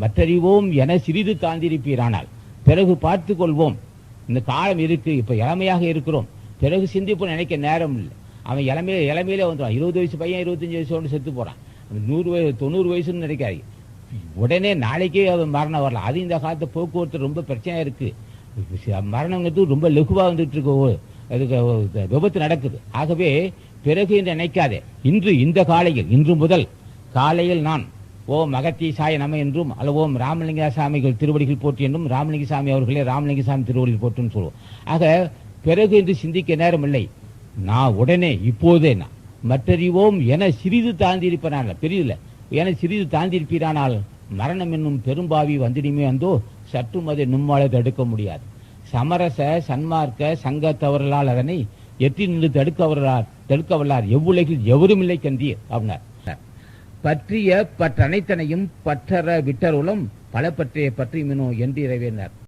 மற்றறிவோம் என சிறிது காந்திருப்பீரானால் பிறகு பார்த்து கொள்வோம் இந்த காலம் இருக்கு இப்ப இளமையாக இருக்கிறோம். பிறகு சிந்திப்பு நினைக்க நேரம் இல்லை. அவன் இளமையில இளமையில வந்துடுவான். இருபது வயசு பையன் இருபத்தஞ்சு வயசு ஒன்று செத்து போறான். நூறு வயசு தொண்ணூறு வயசுன்னு நினைக்காது உடனே நாளைக்கே அவன் மரணம் வரலாம். அது இந்த காலத்து போக்குவரத்து ரொம்ப பிரச்சனையா இருக்கு. மரணங்கிறது ரொம்ப லெகுவாக வந்துட்டு இருக்கு. ஓ, அதுக்கு விபத்து நடக்குது. ஆகவே பிறகு என்று நினைக்காதே. இன்று இந்த காலையில் இன்று முதல் காலையில் நான் ஓம் அகத்தீசாய நம என்றும் அல்ல ஓம் ராமலிங்க சாமிகள் திருவடிகள் போற்றி என்றும் ராமலிங்க சாமி அவர்களே ராமலிங்க சாமி திருவடிகள் போற்றுன்னு சொல்லுவோம் ஆக பிறகு என்று சிந்திக்க நேரம் இல்லை நான் உடனே இப்போதே நான். மற்றறிவோம் என சிறிது தாழ்ந்திருப்பனால பெரியல என சிறிது தாழ்ந்திருப்பீரானால் மரணம் என்னும் பெரும்பாவி வந்திடுமே அந்தோ சற்றும் அதை நும்மாலை தடுக்க முடியாது. சமரச சன்மார்க்க சங்க தவறலால் அதனை எட்டி நின்று தடுக்க வல்லார் தடுக்க வல்லார் எவ்வுலகில் எவரும் இல்லை கந்தியர் அப்படின்னார் பற்றிய பற்றனைத்தனையும் பற்றற விட்டருளும் பல பற்றிய பற்றி மினோ என்று இறைவேனார்.